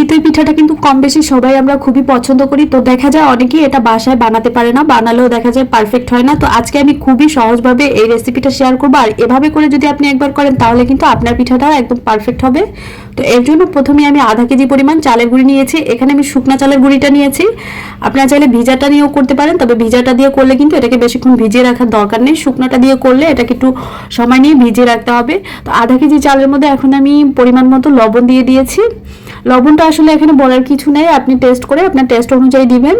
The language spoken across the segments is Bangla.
চিতই পিঠাটা কিন্তু কম বেশি সবাই আমরা খুবই পছন্দ করি। তো দেখা যায় অনেকেই এটা বাসায় বানাতে পারে না, বানালেও দেখা যায় পারফেক্ট হয় না। তো আজকে আমি খুবই সহজভাবে এই রেসিপিটা শেয়ার করব। আর এভাবে করে যদি আপনি একবার করেন, তাহলে কিন্তু আপনার পিঠাটাও একদম পারফেক্ট হবে। তো এর জন্য প্রথমে আমি আধা কেজি পরিমাণ চালের গুঁড়ি নিয়েছি। এখানে আমি শুকনা চালের গুঁড়িটা নিয়েছি। আপনারা চাইলে ভিজাটা নিয়েও করতে পারেন, তবে ভিজাটা দিয়ে করলে কিন্তু এটাকে বেশিক্ষণ ভিজিয়ে রাখার দরকার নেই। শুকনাটা দিয়ে করলে এটাকে একটু সময় নিয়ে ভিজিয়ে রাখতে হবে। তো আধা কেজি চালের মধ্যে এখন আমি পরিমাণ মতো লবণ দিয়ে দিয়েছি। লবণটা আসলে এখানে বলার কিছু নেই। আপনি টেস্ট করে আপনার টেস্ট অনুযায়ী দিবেন।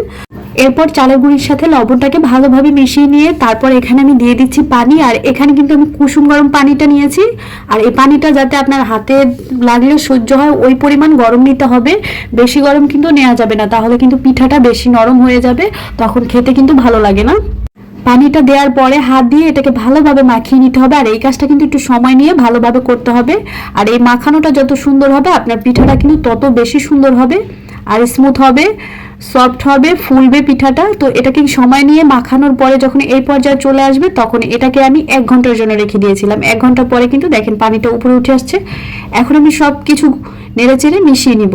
এরপর চালের গুঁড়ির সাথে লবণটাকে ভালোভাবে মিশিয়ে নিয়ে তারপর এখানে আমি দিয়ে দিচ্ছি পানি। আর এখানে কিন্তু আমি কুসুম গরম পানিটা নিয়েছি। আর এই পানিটা যাতে আপনার হাতে লাগলে সহ্য হয়, ওই পরিমাণ গরম নিতে হবে। বেশি গরম কিন্তু নেওয়া যাবে না। তাহলে কিন্তু পিঠাটা বেশি নরম হয়ে যাবে। তখন খেতে কিন্তু ভালো লাগে না। পানিটা দেওয়ার পরে হাত দিয়ে এটাকে ভালোভাবে মাখিয়ে নিতে হবে। আর এই কাজটা কিন্তু একটু সময় নিয়ে ভালোভাবে করতে হবে। আর এই মাখানোটা যত সুন্দর হবে, আপনার পিঠাটা কিন্তু তত বেশি সুন্দর হবে। আর স্মুথ হবে সফট হবে, ফুলবে পিঠাটা। তো এটাকে সময় নিয়ে মাখানোর পরে যখন এই পর্যায়ে চলে আসবে, তখন এটাকে আমি এক ঘণ্টার জন্য রেখে দিয়েছিলাম। এক ঘণ্টা পরে কিন্তু দেখেন পানিটা উপরে উঠে আসছে। এখন আমি সব কিছু নেড়ে চেড়ে মিশিয়ে নিব।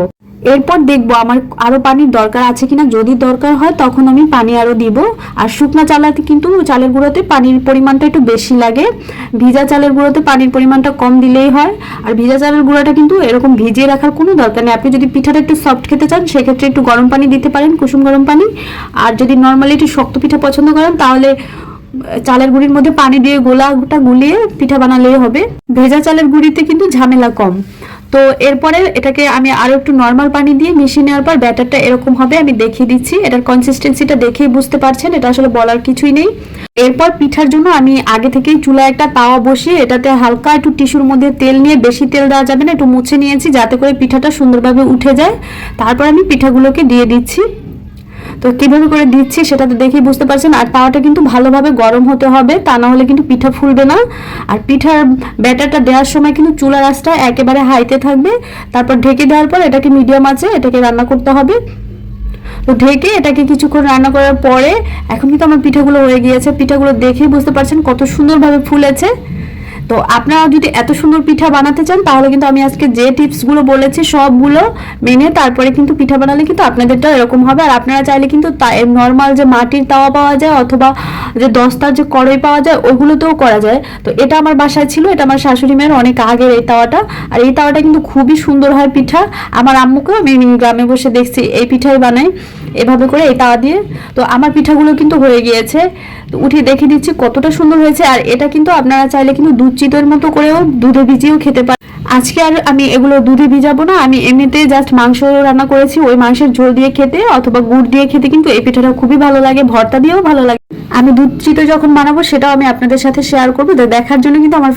এরপর দেখব আমার আরও পানির দরকার আছে কিনা। যদি দরকার হয় তখন আমি পানি আরও দিব। আর শুকনো চালাতে কিন্তু চালের গুঁড়োতে পানির পরিমাণটা একটু বেশি লাগে। ভিজা চালের গুঁড়োতে পানির পরিমাণটা কম দিলেই হয়। আর ভিজা চালের গুঁড়োটা কিন্তু এরকম ভিজিয়ে রাখার কোনো দরকার নেই। আপনি যদি পিঠাটা একটু সফট খেতে চান, সেক্ষেত্রে একটু গরম পানি দিতে পারেন, কুসুম গরম পানি। আর যদি নর্মালি একটু শক্ত পিঠা পছন্দ করেন, তাহলে চালের গুঁড়ির মধ্যে পানি দিয়ে গোলাটা গুলিয়ে পিঠা বানালেই হবে। ভেজা চালের গুঁড়িতে কিন্তু ঝামেলা কম। তো এরপরে এটাকে আমি আরও একটু নর্মাল পানি দিয়ে মিশিয়ে নেওয়ার পর ব্যাটারটা এরকম হবে, আমি দেখিয়ে দিচ্ছি। এটার কনসিস্টেন্সিটা দেখেই বুঝতে পারছেন, এটা আসলে বলার কিছুই নেই। এরপর পিঠার জন্য আমি আগে থেকেই চুলা একটা তাওয়া বসিয়ে এটাতে হালকা একটু টিস্যুর মধ্যে তেল নিয়ে বেশি তেল দেওয়া যাবে না, একটু মুছে নিয়েছি যাতে করে পিঠাটা সুন্দরভাবে উঠে যায়। তারপর আমি পিঠাগুলোকে দিয়ে দিচ্ছি। তো কীভাবে করে দিচ্ছি সেটা তো দেখেই বুঝতে পারছেন। আর তাওয়াটা কিন্তু ভালোভাবে গরম হতে হবে, তা না হলে কিন্তু পিঠা ফুলবে না। আর পিঠার ব্যাটারটা দেওয়ার সময় কিন্তু চুলার আঁচটা একেবারে হাইতে থাকবে। তারপর ঢেকে দেওয়ার পর এটাকে মিডিয়াম আছে এটাকে রান্না করতে হবে। তো ঢেকে এটাকে কিছুক্ষণ রান্না করার পরে, এখন কিন্তু আমার পিঠাগুলো হয়ে গিয়েছে। পিঠাগুলো দেখেই বুঝতে পারছেন কত সুন্দরভাবে ফুলেছে। তো আপনারা যদি এত সুন্দর পিঠা বানাতে চান, তাহলে কিন্তু আমি আজকে যে টিপসগুলো বলেছি সবগুলো মেনে তারপরে কিন্তু পিঠা বানালে কিন্তু আপনাদেরটা এরকম হবে। আর আপনারা চাইলে কিন্তু নর্মাল যে মাটির তাওয়া পাওয়া যায় অথবা যে দস্তার যে কড়াই পাওয়া যায়, ওগুলোতেও করা যায়। তো এটা আমার বাসায় ছিল, এটা আমার শাশুড়ি মেয়ের অনেক আগের এই তাওয়াটা। আর এই তাওয়াটা কিন্তু খুবই সুন্দর হয় পিঠা। আমার আম্মুকেও আমি গ্রামে বসে দেখছি, এই পিঠাই বানাই এভাবে করে এই তাওয়া দিয়ে। তো আমার পিঠাগুলো কিন্তু হয়ে গিয়েছে। তো উঠিয়ে দেখে দিচ্ছি কতটা সুন্দর হয়েছে। আর এটা কিন্তু আপনারা চাইলে কিন্তু দুধ চিতর মতো করেও দুধে ভিজিয়েও খেতে পারেন আজকে আর আমি এগুলো দুধে ভিজাবো না। আমি এমনিতে জাস্ট মাংস রান্না করেছি। ওই মাংসের ঝোল দিয়ে খেতে অথবা গুড় দিয়ে খেতে কিন্তু এই পিঠাটা খুবই ভালো লাগে। ভর্তা দিয়েও ভালো লাগে। আমি দুধ চিতই যখন বানাবো সেটাও আমি আপনাদের সাথে শেয়ার করব। দেখার জন্য কিন্তু আমার